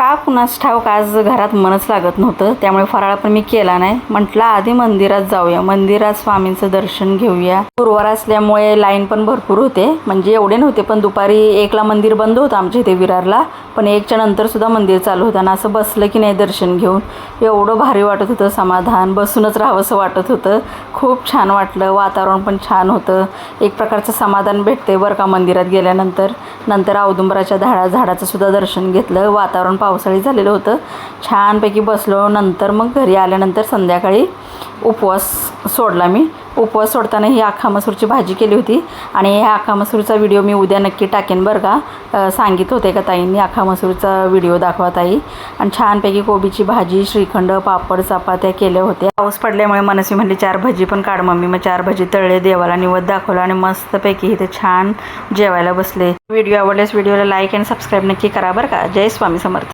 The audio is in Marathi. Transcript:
का कुणास ठाऊक आज घरात मनच लागत नव्हतं. त्यामुळे फराळ पण मी केला नाही. म्हटलं आधी मंदिरात जाऊया. मंदिरात स्वामींचं दर्शन घेऊया. गुरुवार असल्यामुळे लाईन पण भरपूर होते. म्हणजे एवढे नव्हते पण दुपारी एकला मंदिर बंद होतं आमच्या इथे विरारला. पण एकच्या नंतर सुद्धा मंदिर चालू होतं. आणि असं बसलं की नाही दर्शन घेऊन. एवढं भारी वाटत होतं समाधान. बसूनच राहावंसं वाटत होतं. खूप छान वाटलं. वातावरण पण छान होतं. एक प्रकारचं समाधान भेटते बरं का मंदिरात गेल्यानंतर. नंतर औदुंबराच्या झाडा झाडाचं सुद्धा दर्शन घेतलं. वातावरण पावसाळी झालेलं होतं. छानपैकी बसलो. नंतर मग घरी आल्यानंतर संध्याकाळी उपवास सोडला मी. उपवास सोडताना ही आखा मसूरची भाजी केली होती. आणि ह्या आखा मसूरचा व्हिडिओ मी उद्या नक्की टाकेन बरं का. सांगित होते का ताईंनी आखा मसूरचा व्हिडिओ दाखवा ताई. आणि छानपैकी कोबीची भाजी श्रीखंड पापड चपात्या केल्या होत्या. पाऊस पडल्यामुळे मनस्वी म्हणली चार भजी पण काढ मम्मी. मग चार भजी तळले देवाला निवद दाखवला आणि मस्तपैकी इथे छान जेवायला बसले. व्हिडिओ आवडल्यास व्हिडिओला लाईक आणि सबस्क्राईब नक्की करा बरं का. जय स्वामी समर्थ.